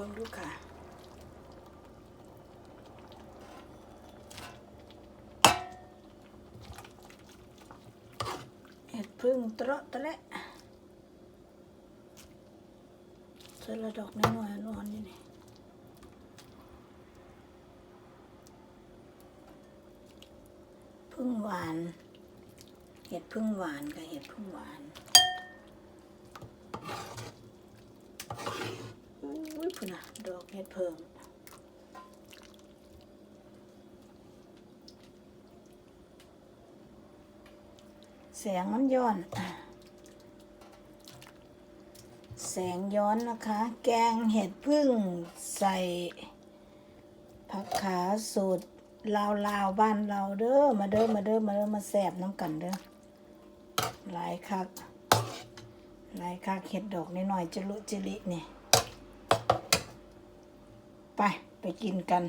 บิ่งดูค่ะเห็ดพึ่งตระตะและเจอละดอกน้อยๆนอนอยู่นี่พึ่งหวาน เห็ดพึ่งหวานกับเห็ดพึ่งหวาน อุ้ย พุ่นนะดอกเห็ดเพิงแสงมันย้อน แสงย้อนนะคะ แกงเห็ดพึ่งใส่ผักขาสูตรลาวลาวบ้านเราเด้อมาเด้อมาเด้อมาเด้อมาแสบน้ำกันเด้อหลายคักหลายคักเห็ดดอกน้อยจะลุจิลินี่ ไปไปกินกัน